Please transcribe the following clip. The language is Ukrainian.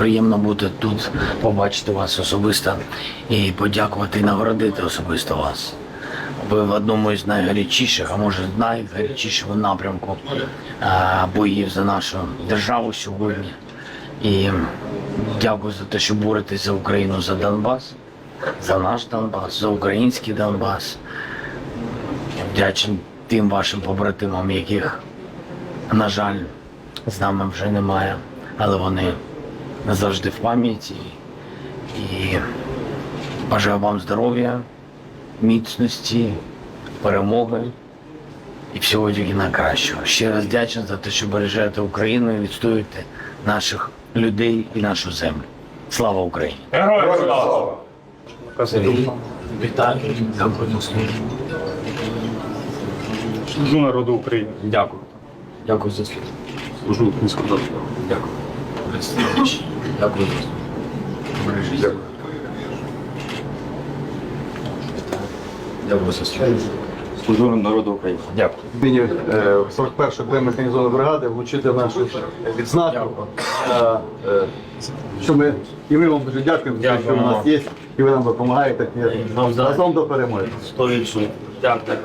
приємно бути тут, побачити вас особисто і подякувати і нагородити особисто вас. Ви в одному із найгарячіших, а може найгарячішого напрямку боїв за нашу державу сьогодні. І дякую за те, що боретесь за Україну, за Донбас, за наш Донбас, за український Донбас. Вдячний тим вашим побратимам, яких, на жаль, з нами вже немає, але вони назавжди в пам'яті. І бажаю вам здоров'я, міцності, перемоги і всього тільки найкращого. Ще раз вдячний за те, що бережете Україну і відстоюєте наших людей і нашу землю. Слава Україні! Героям слава! Вітаю, дякую за службу. Служу народу України. Дякую. Дякую за службу. Служу українському народу. Дякую. Представничі. Дякую. Дякую. Дякую службу. Служу народу України. Дякую. Нині е, 41 окремої механізованої бригади вручити нашу відзнаку. Е, е, Що ми, і ми вам дуже дякуємо, те, що у нас є, і ви нам допомагаєте. Разом до перемоги. Сто відсотків. Дякую.